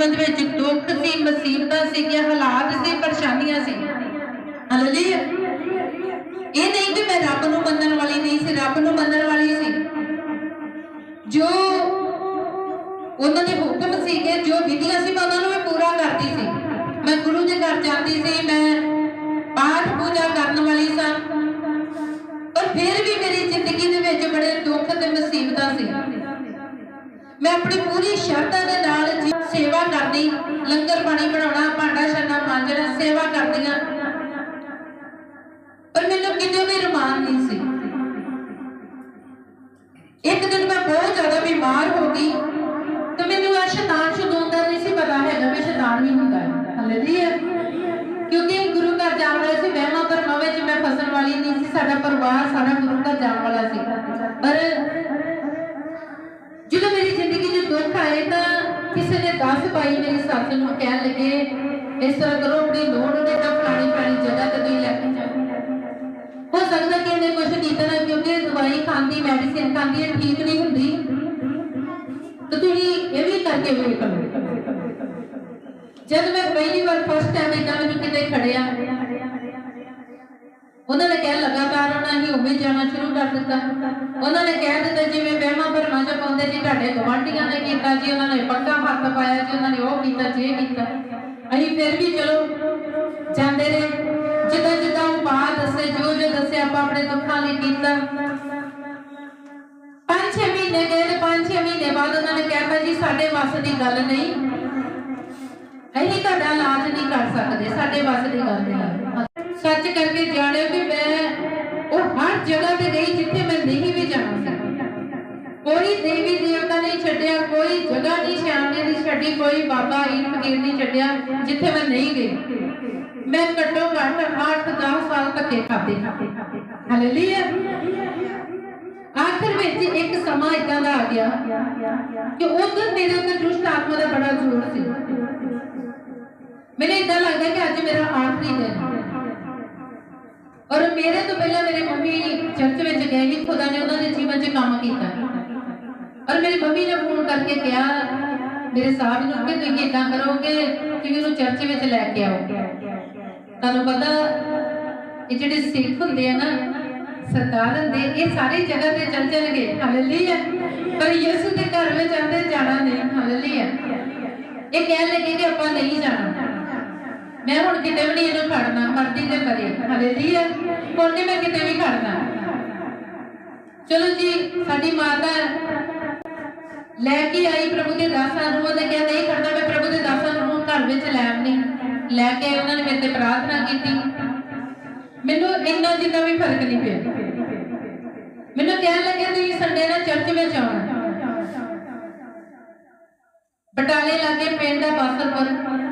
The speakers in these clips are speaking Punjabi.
ਜੀਵਨ ਵਿੱਚ ਦੁੱਖ ਸੀ, ਮੁਸੀਬਤਾਂ ਸੀਗੀਆਂ, ਹਾਲਾਤ ਸੀ, ਪਰੇਸ਼ਾਨੀਆਂ ਸੀ। ਹਾਲੇਲੂਇਆ ਇਹ ਨਹੀਂ ਕਿ ਮੈਂ ਰੱਬ ਨੂੰ ਮੰਨਣ ਵਾਲੀ ਨਹੀਂ ਸੀ, ਰੱਬ ਨੂੰ ਮੰਨਣ ਵਾਲੀ ਸੀ। ਜੋ ਉਹਨਾਂ ਦੇ ਹੁਕਮ ਸੀਗੇ, ਜੋ ਵਿਧੀਆਂ ਸੀ, ਮੈਂ ਉਹਨਾਂ ਨੂੰ ਮੈਂ ਪੂਰਾ ਕਰਦੀ ਸੀ। ਮੈਂ ਗੁਰੂ ਦੇ ਘਰ ਜਾਂਦੀ ਸੀ, ਮੈਂ ਪਾਠ ਪੂਜਾ ਕਰਨ ਵਾਲੀ ਸਾਂ। ਪਰ ਫਿਰ ਵੀ ਮੇਰੀ ਜ਼ਿੰਦਗੀ ਦੇ ਵਿੱਚ ਬੜੇ ਦੁੱਖ ਤੇ ਮੁਸੀਬਤਾਂ ਸੀ। ਮੈਂ ਆਪਣੀ ਪੂਰੀ ਸ਼ਰਧਾ ਦੇ ਨਾਲ ਜੀ- ਸੇਵਾ ਕਰਦੀ ਲੰਗਰ ਪਾਣੀ ਬਣਾਉਣਾ, ਭਾਂਡਾ ਛੰਨਾ ਮਾਂਜਣਾ, ਸੇਵਾ ਕਰਦੀਆਂ ਪਰ ਮੈਨੂੰ ਕਿਤੇ ਵੀ ਰਮਾਨ ਨਹੀਂ ਸੀ। ਇੱਕ ਦਿਨ ਮੈਂ ਬਹੁਤ ਜ਼ਿਆਦਾ ਬਿਮਾਰ ਹੋ ਗਈ ਤੇ ਮੈਨੂੰ ਆ ਸ਼ੈਤਾਨ ਸ਼ੁਦੂਨ ਦਾ ਨਹੀਂ ਸੀ ਪਤਾ ਹੈਗਾ ਵੀ ਸ਼ੈਤਾਨ ਵੀ ਹੁੰਦਾ ਹੈ। ਹਾਲੇਲੂਇਆ ਕਿਉਂਕਿ ਗੁਰੂ ਘਰ ਜਾਣ ਵਾਲੇ ਸੀ, ਵਹਿਮਾਂ ਭਰਮਾਂ ਵਿੱਚ ਮੈਂ ਫਸਣ ਵਾਲੀ ਨਹੀਂ ਸੀ, ਸਾਡਾ ਪਰਿਵਾਰ, ਸਾਡਾ ਗੁਰੂ ਘਰ ਜਾਣ ਵਾਲਾ ਸੀ। ਪਰ ਦੁੱਖ ਆਏ ਤਾਂ ਕਿਸੇ ਨੇ ਦੱਸ ਪਾਈ ਮੇਰੀ ਸੱਸ ਨੂੰ ਕਹਿਣ ਲੱਗੇ, ਇਸ ਤਰ੍ਹਾਂ ਕਰੋ, ਆਪਣੀ ਲੋੜ ਉਹਨੇ ਤਾਂ ਫਲਾਣੀ ਫਲਾਣੀ ਜਗ੍ਹਾ ਤੇ ਤੁਸੀਂ ਲੈ ਕੇ ਜਾਓ। ਹੋ ਸਕਦਾ ਕਿ ਇਹਨੇ ਕੁਝ ਕੀਤਾ ਨਾ, ਕਿਉਂਕਿ ਦਵਾਈ ਖਾਂਦੀ ਮੈਡੀਸਿਨ ਖਾਂਦੀ ਹੈ ਠੀਕ ਨਹੀਂ ਹੁੰਦੀ। ਤਾਂ ਤੁਸੀਂ ਇਹ ਵੀ ਕਰਕੇ ਵੇਖ ਲਓ। ਜਦ ਮੈਂ ਪਹਿਲੀ ਵਾਰ ਫਸਟ ਟਾਈਮ ਇਦਾਂ ਮੈਨੂੰ ਕਿਤੇ ਖੜਿਆ ਉਹਨਾਂ ਨੇ ਕਿਹਾ, ਲਗਾਤਾਰ ਉਹਨਾਂ ਹੀ ਉਵੇਂ ਜਾਣਾ ਸ਼ੁਰੂ ਕਰ ਦਿੱਤਾ। ਉਹਨਾਂ ਨੇ ਕਹਿ ਦਿੱਤਾ, ਜਿਵੇਂ ਵਹਿਮਾਂ ਭਰਮਾਂ ਚ ਪਾਉਂਦੇ ਜੀ ਤੁਹਾਡੇ ਗਵਾਂਢੀਆਂ ਨੇ ਕੀਤਾ ਜੀ, ਉਹਨਾਂ ਨੇ ਪੱਕਾ ਹੱਥ ਪਾਇਆ ਜੀ, ਉਹਨਾਂ ਨੇ ਉਹ ਕੀਤਾ, ਜੇ ਕੀਤਾ। ਅਸੀਂ ਫਿਰ ਵੀ ਚਲੋ ਜਾਂਦੇ ਰਹੇ। ਜਿੱਦਾਂ ਜਿੱਦਾਂ ਉਹ ਦੱਸੇ, ਜੋ ਜੋ ਦੱਸਿਆ ਆਪਾਂ ਆਪਣੇ ਦੁੱਖਾਂ ਲਈ ਕੀਤਾ। ਪੰਜ ਛੇ ਮਹੀਨੇ ਗਏ ਤੇ ਪੰਜ ਛੇ ਮਹੀਨੇ ਬਾਅਦ ਉਹਨਾਂ ਨੇ ਕਹਿਤਾ ਜੀ ਸਾਡੇ ਵੱਸ ਦੀ ਗੱਲ ਨਹੀਂ। ਅਸੀਂ ਤੁਹਾਡਾ ਇਲਾਜ ਨਹੀਂ ਕਰ ਸਕਦੇ, ਸਾਡੇ ਵੱਸ ਦੀ ਗੱਲ ਨਹੀਂ। ਸੱਚ ਕਰਕੇ ਜਾਣਿਓ ਜਗ੍ਹਾ ਤੇ ਗਈ ਜਿੱਥੇ ਮੈਂ ਨਹੀਂ ਵੀ ਜਾਣਾ ਕੋਈ ਦੇਵੀ ਦੇਵਤਾ ਨਹੀਂ ਛੱਡਿਆ, ਕੋਈ ਜਗ੍ਹਾ ਨਹੀਂ ਸਿਆਣੇ ਦੀ ਛੱਡੀ, ਕੋਈ ਬਾਬਾ ਈਨ ਫਕੀਰ ਨਹੀਂ ਛੱਡਿਆ, ਜਿੱਥੇ ਮੈਂ ਨਹੀਂ ਗਈ। ਮੈਂ ਘੱਟੋ ਘੱਟ 8-10 ਸਾਲ ਧੱਕੇ ਖਾਦੇ ਹਾਲੇਲੂਇਆ ਆਖਰ ਵਿੱਚ ਇੱਕ ਸਮਾਂ ਇਦਾਂ ਦਾ ਆ ਗਿਆ ਕਿ ਉਦੋਂ ਮੇਰੇ ਅੰਦਰ ਦੁਸ਼ਟ ਆਤਮਾ ਦਾ ਬੜਾ ਜ਼ੋਰ ਸੀ। ਮੈਨੂੰ ਇਦਾਂ ਲੱਗਦਾ ਕਿ ਅੱਜ ਮੇਰਾ ਆਖਰੀ ਦਿਨ ਹੈ। ਔਰ ਮੇਰੇ ਤੋਂ ਪਹਿਲਾਂ ਮੇਰੇ ਮੰਮੀ ਚਰਚ ਵਿੱਚ ਗਏ ਵੀ ਖੁਦਾ ਨੇ ਉਹਨਾਂ ਦੇ ਜੀਵਨ 'ਚ ਕੰਮ ਕੀਤਾ। ਔਰ ਮੇਰੀ ਮੰਮੀ ਨੇ ਫੋਨ ਕਰਕੇ ਕਿਹਾ, ਮੇਰੇ ਸਾਹਿਬ ਨੂੰ ਕਿ ਤੁਸੀਂ ਇਦਾਂ ਕਰੋਗੇ ਕਿ ਉਹਨੂੰ ਚਰਚ ਵਿੱਚ ਲੈ ਕੇ ਆਓ। ਤੁਹਾਨੂੰ ਪਤਾ, ਇਹ ਜਿਹੜੇ ਸਿੱਖ ਹੁੰਦੇ ਆ ਨਾ ਸਰਦਾਰ ਹੁੰਦੇ ਇਹ ਸਾਰੀ ਜਗ੍ਹਾ ਤੇ ਚੱਲ ਜਾਣਗੇ ਹਾਲੇਲੂਇਆ ਪਰ ਯਿਸੂ ਦੇ ਘਰ ਵਿੱਚ ਆਂਦੇ ਜਾਣਾ ਨਹੀਂ ਹਾਲੇਲੂਇਆ ਇਹ ਕਹਿ ਲੱਗੇ ਕਿ ਆਪਾਂ ਨਹੀਂ ਜਾਣਾ। ਮੈਂ ਹੁਣ ਕਿਤੇ ਵੀ ਨਹੀਂ ਇਹਨੂੰ ਖੜਨਾ ਮਰਦੀ ਤੇ ਮਰੇ ਹਾਲੇਲੂਇਆ ਹੁਣ ਨਹੀਂ ਮੈਂ ਕਿਤੇ ਵੀ ਖੜਨਾ। ਚਲੋ ਜੀ, ਸਾਡੀ ਮਾਤਾ ਲੈ ਕੇ ਆਈ ਪ੍ਰਭੂ ਦੇ ਦਾਸਾਂ ਨੂੰ, ਉਹਨੇ ਕਿਹਾ, ਨਹੀਂ ਖੜਨਾ, ਮੈਂ ਪ੍ਰਭੂ ਦੇ ਦਾਸਾਂ ਨੂੰ ਘਰ ਵਿੱਚ ਲੈ ਆਉਣੀ ਲੈ ਕੇ ਉਹਨਾਂ ਨੇ ਮੇਰੇ ਤੇ ਪ੍ਰਾਰਥਨਾ ਕੀਤੀ। ਮੈਨੂੰ ਇੰਨਾ ਜਿੰਨਾ ਵੀ ਫ਼ਰਕ ਨਹੀਂ ਪਿਆ। ਮੈਨੂੰ ਕਹਿਣ ਲੱਗੇ, ਤੁਸੀਂ ਸੰਡੇ ਨਾਲ ਚਰਚ ਵਿੱਚ ਆਉਣਾ। ਬਟਾਲੇ ਲਾਗੇ ਪਿੰਡ ਹੈ ਬਾਸਰਪੁਰ।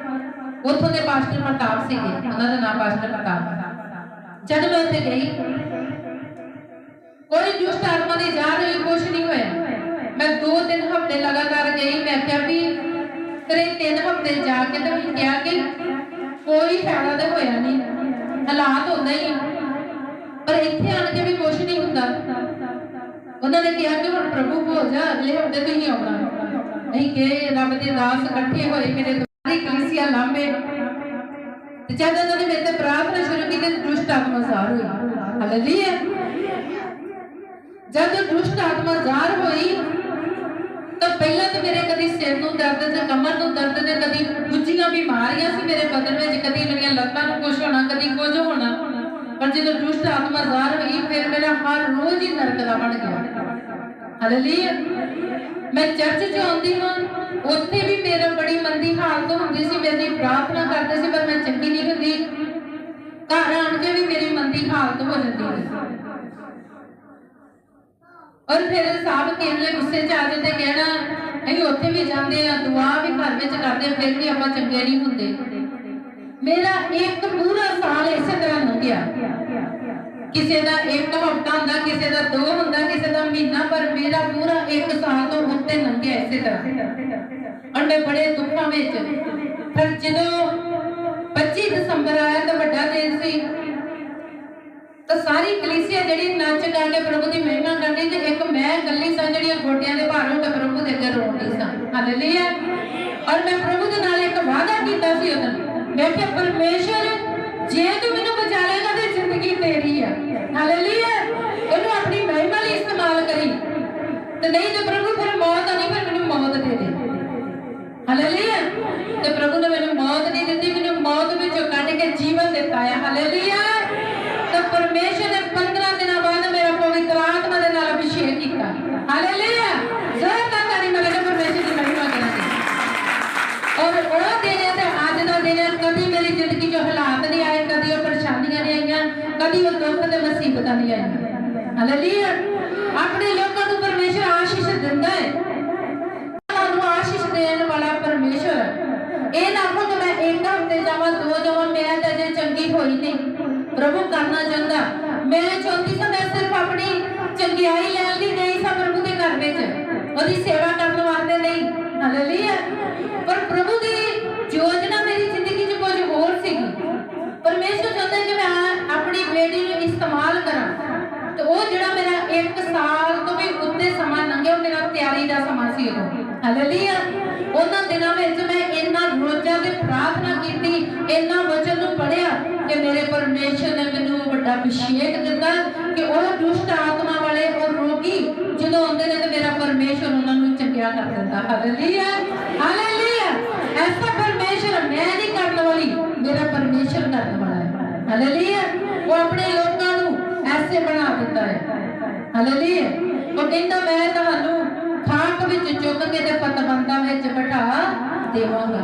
ਉੱਥੋਂ ਦੇ ਪਾਸਟਰ ਪ੍ਰਤਾਪ ਸੀਗੇ, ਉਹਨਾਂ ਦਾ ਨਾਮ ਪਾਸਟਰ ਪ੍ਰਤਾਪ ਜਦ ਮੈਂ ਉੱਥੇ ਗਈ, ਕੋਈ ਦੁਸ਼ਟ ਆਤਮਾ ਦੀ ਜਾ ਰਹੀ ਕੁਛ ਨਹੀਂ ਹੋਇਆ। ਮੈਂ ਦੋ ਤਿੰਨ ਹਫ਼ਤੇ ਲਗਾਤਾਰ ਗਈ, ਮੈਂ ਕਿਹਾ ਵੀ ਤੇਰੇ ਤਿੰਨ ਹਫ਼ਤੇ ਜਾ ਕੇ ਤੇ ਮੈਂ ਕਿਹਾ ਕਿ ਕੋਈ ਫਾਇਦਾ ਤਾਂ ਹੋਇਆ ਨਹੀਂ। ਹਾਲਾਤ ਹੁੰਦਾ ਹੀ ਪਰ ਇੱਥੇ ਆਣ ਕੇ ਵੀ ਕੁਛ ਨਹੀਂ ਹੁੰਦਾ। ਉਹਨਾਂ ਨੇ ਕਿਹਾ ਕਿ ਹੁਣ ਪ੍ਰਭੂ ਹੋ ਜਾ ਅਗਲੇ ਹਫ਼ਤੇ ਤੁਸੀਂ ਆਉਣਾ। ਅਸੀਂ ਕਿ ਰੱਬ ਦੇ ਦਾਸ ਇਕੱਠੇ ਹੋਏ ਮੇਰੇ ਦੁਆਰੀ ਕਲੀਸਿਆ ਲਾਂਬੇ ਤੇ ਜਦ ਉਹਨਾਂ ਨੇ ਮੇਰੇ ਤੇ ਪ੍ਰਾਰਥਨਾ ਸ਼ੁਰੂ ਕੀਤੀ ਦੁਸ਼ਟ ਆਤਮਾ ਜ਼ਾਹਰ ਹੋਈ। ਹਾਲੇਲੂਇਆ ਜਦ ਦੁਸ਼ਟ ਆਤਮਾ ਜ਼ਾਹਰ ਹੋਈ, ਤਾਂ ਪਹਿਲਾਂ ਤਾਂ ਮੇਰੇ ਕਦੀ ਸਿਰ ਨੂੰ ਦਰਦ ਤੇ ਕਮਰ ਨੂੰ ਦਰਦ ਤੇ ਕਦੀ ਗੁੱਜੀਆਂ ਬਿਮਾਰੀਆਂ ਸੀ ਮੇਰੇ ਬਦਨ ਵਿੱਚ, ਕਦੀ ਮੇਰੀਆਂ ਲੱਤਾਂ ਨੂੰ ਕੁਝ ਹੋਣਾ, ਕਦੀ ਕੁਝ ਹੋਣਾ। ਪਰ ਜਦੋਂ ਦੁਸ਼ਟ ਆਤਮਾ ਜ਼ਾਹਰ ਹੋਈ, ਫਿਰ ਮੇਰਾ ਹਰ ਰੋਜ਼ ਹੀ ਨਰਕ ਦਾ ਬਣ ਗਿਆ। ਹਾਲੇਲੂਇਆ ਮੈਂ ਚਰਚ 'ਚ ਆਉਂਦੀ ਹਾਂ, ਉੱਥੇ ਵੀ ਮੇਰਾ ਬੜੀ ਮੰਦੀ ਹਾਲਤ ਹੁੰਦੀ ਸੀ ਮੇਰੀ ਪ੍ਰਾਰਥਨਾ ਕਰਦੇ ਸੀ ਪਰ ਮੈਂ ਚੰਗੀ ਨਹੀਂ ਹੁੰਦੀ ਘਰ ਆਣ ਕੇ ਵੀ ਮੇਰੀ ਮੰਦੀ ਹਾਲਤ ਹੋ। ਜਾਂਦੀ ਸੀ ਔਰ ਫਿਰ ਸਾਹਿਬ ਕਹਿੰਦੇ ਗੁੱਸੇ 'ਚ ਆ ਜਾਂਦੇ ਕਹਿਣਾ, ਅਸੀਂ ਉੱਥੇ ਵੀ ਜਾਂਦੇ ਆ ਦੁਆ ਵੀ ਘਰ ਵਿੱਚ ਕਰਦੇ ਫਿਰ ਵੀ ਆਪਾਂ ਚੰਗੇ ਨਹੀਂ ਹੁੰਦੇ। ਮੇਰਾ ਇੱਕ ਪੂਰਾ ਸਾਲ ਇਸੇ ਤਰ੍ਹਾਂ ਲੰਘਿਆ। ਕਿਸੇ ਦਾ ਇੱਕ ਹਫ਼ਤਾ ਹੁੰਦਾ, ਕਿਸੇ ਦਾ ਦੋ ਹੁੰਦਾ, ਕਿਸੇ ਦਾ ਮਹੀਨਾ, ਪਰ ਮੇਰਾ ਪੂਰਾ ਇੱਕ ਸਾਲ ਤੋਂ ਉੱਤੇ ਲੰਘਿਆ ਇਸੇ ਤਰ੍ਹਾਂ। ਔਰ ਬੜੇ ਦੁੱਖਾਂ ਵਿੱਚ। ਪਰ ਜਦੋਂ 25 ਦਸੰਬਰ ਆਇਆ ਤਾਂ ਵੱਡਾ ਦਿਨ ਸੀ ਤਾਂ ਸਾਰੀ ਕਲੀਸਿਆ ਜਿਹੜੀ ਨੱਚ ਗਾ ਕੇ ਪ੍ਰਭੂ ਦੀ ਮਹਿਮਾ ਕਰਦੀ ਤੇ ਇੱਕ ਮੈਂ ਇਕੱਲੀ ਸਾਂ ਜਿਹੜੀਆਂ ਗੋਡਿਆਂ ਦੇ ਭਾਰ ਹੋ ਕੇ ਪ੍ਰਭੂ ਦੇ ਅੱਗੇ ਰੋਂਦੀ ਸਾਂ। ਹਾਲੇਲੂਇਆ ਔਰ ਮੈਂ ਪ੍ਰਭੂ ਦੇ ਵਾਅਦਾ ਕੀਤਾ ਸੀ ਉਦੋਂ ਮੈਂ ਕਿਹਾ, ਪਰਮੇਸ਼ਰ, ਜੇ ਤੂੰ ਮੈਨੂੰ ਬਚਾ ਲੇਗਾ ਤੇ ਜ਼ਿੰਦਗੀ ਤੇਰੀ ਆ। ਹਾਲੇਲੂਇਆ ਇਹਨੂੰ ਆਪਣੀ ਮਹਿਮਾ ਲਈ ਇਸਤੇਮਾਲ ਕਰੀ। ਤੇ ਨਹੀਂ ਤੇ ਪ੍ਰਭੂ ਫਿਰ ਮੌਤ ਨਹੀਂ ਫਿਰ ਮੈਨੂੰ ਮੌਤ ਦੇ ਦੇ। ਹਾਲੇਲੂਇਆ ਤੇ ਪ੍ਰਭੂ ਨੇ ਮੈਨੂੰ ਮੌਤ ਨਹੀਂ ਦਿੱਤੀ ਮੈਨੂੰ ਮੌਤ ਵਿੱਚੋਂ ਕੱਢ ਕੇ ਜੀਵਨ ਦਿੱਤਾ ਹੈ ਹਾਲੇਲੂਇਆ ਤੇ ਪਰਮੇਸ਼ਰ ਨੇ 15 ਦਿਨਾਂ ਬਾਅਦ ਮੇਰਾ ਪਵਿੱਤਰ ਆਤਮਾ ਦੇ ਨਾਲ ਅਭਿਸ਼ੇਕ ਕੀਤਾ ਹਾਲੇਲੂਇਆ ਜ਼ੋਰ ਤਾਂ ਕਰੀ ਮੇਰੇ ਨੇ ਪਰਮੇਸ਼ਰ ਦੀ ਮਹਿਮਾ ਕਰਾਂਗੇ ਔਰ ਉਹ ਦਿਨ ਤੇ ਅੱਜ ਦਾ ਦਿਨ ਕਦੀ ਮੇਰੀ ਜ਼ਿੰਦਗੀ 'ਚ ਹਾਲਾਤ ਨਹੀਂ ਆਏ, ਕਦੀ ਉਹ ਪਰੇਸ਼ਾਨੀਆਂ ਨਹੀਂ ਆਈਆਂ, ਕਦੀ ਉਹ ਦੁੱਖ ਤੇ ਮੁਸੀਬਤਾਂ ਨਹੀਂ ਆਈਆਂ। ਹਾਲੇਲੂਇਆ ਆਪਣੇ ਲੋਕਾਂ ਨੂੰ ਪਰਮੇਸ਼ਰ ਆਸ਼ੀਸ਼ ਦਿੰਦਾ ਹੈ। ਤੁਹਾਨੂੰ ਆਸ਼ੀਸ਼ ਦੇਣ ਵਾਲਾ ਪਰਮੇਸ਼ਰ ਇਹ ਨਾ ਆਖੋ ਕਿ ਮੈਂ ਇੱਕ ਹਫ਼ਤੇ ਜਾਵਾਂ, ਦੋ ਜਾਵਾਂ, ਮੈਂ ਤਾਂ ਅਜੇ ਚੰਗੀ ਹੋਈ ਨਹੀਂ। ਪ੍ਰਭੂ ਕਰਨਾ ਚਾਹੁੰਦਾ। ਮੈਂ ਚਾਹੁੰਦੀ ਸਾਂ ਮੈਂ ਸਿਰਫ ਆਪਣੀ ਚੰਗਿਆਈ ਲੈਣ ਲਈ ਗਈ ਸਾਂ ਪ੍ਰਭੂ ਦੇ ਘਰ ਵਿੱਚ। ਉਹਦੀ ਸੇਵਾ ਕਰਨ ਵਾਸਤੇ ਨਹੀਂ ਹਾਲੇਲੂਇਆ ਪਰ ਪ੍ਰਭੂ ਦੀ ਯੋਜਨਾ ਮੇਰੀ ਜ਼ਿੰਦਗੀ 'ਚ ਕੁਝ ਹੋਰ ਸੀਗੀ ਪਰਮੇਸ਼ਰ ਚਾਹੁੰਦਾ ਕਿ ਮੈਂ ਆਪਣੀ ਬੇਟੀ ਨੂੰ ਇਸਤੇਮਾਲ ਕਰਾਂ ਤੇ ਉਹ ਜਿਹੜਾ ਮੇਰਾ 1 ਸਾਲ ਤੋਂ ਵੀ ਉੱਤੇ ਸਮਾਂ ਲੰਘਿਆ ਉਹ ਮੇਰਾ ਤਿਆਰੀ ਦਾ ਸਮਾਂ ਹਾਲੇਲੂਇਆ ਉਹਨਾਂ ਦਿਨਾਂ ਵਿੱਚ ਮੈਂ ਇੰਨਾ ਰੋਜ਼ਾਂ ਦੀ ਪ੍ਰਾਰਥਨਾ ਕੀਤੀ, ਇੰਨਾ ਵਚਨ ਨੂੰ ਪੜਿਆ ਕਿ ਮੇਰੇ ਪਰਮੇਸ਼ਰ ਨੇ ਮੈਨੂੰ ਵੱਡਾ ਅਭਿਸ਼ੇਕ ਦਿੱਤਾ ਕਿ ਉਹ ਦੁਸ਼ਟ ਆਤਮਾ ਵਾਲੇ, ਉਹ ਰੋਗੀ ਜਦੋਂ ਆਉਂਦੇ ਨੇ ਤੇ ਮੇਰਾ ਪਰਮੇਸ਼ਰ ਉਹਨਾਂ ਨੂੰ ਚੰਗਿਆ ਕਰ ਦਿੰਦਾ। ਹਾਲੇਲੂਇਆ ਹਾਲੇਲੂਇਆ ਐਸਾ ਪਰਮੇਸ਼ਰ ਮੈਂ ਨਹੀਂ ਕਰਨ ਵਾਲੀ, ਮੇਰਾ ਪਰਮੇਸ਼ਰ ਕਰਨ ਵਾਲਾ ਹੈ। ਹਾਲੇਲੂਇਆ ਉਹ ਆਪਣੇ ਲੋਕਾਂ ਨੂੰ ਐਸੇ ਬਣਾ ਦਿੰਦਾ ਹੈ। ਹਾਲੇਲੂਇਆ ਉਹ ਕਹਿੰਦਾ, ਮੈਂ ਤੁਹਾਨੂੰ ਖਾਕ ਵਿੱਚ ਚੁੱਕ ਕੇ ਤੇ ਪਤਵੰਤਾਂ ਵਿੱਚ ਬਿਠਾ ਦੇਵਾਂਗਾ।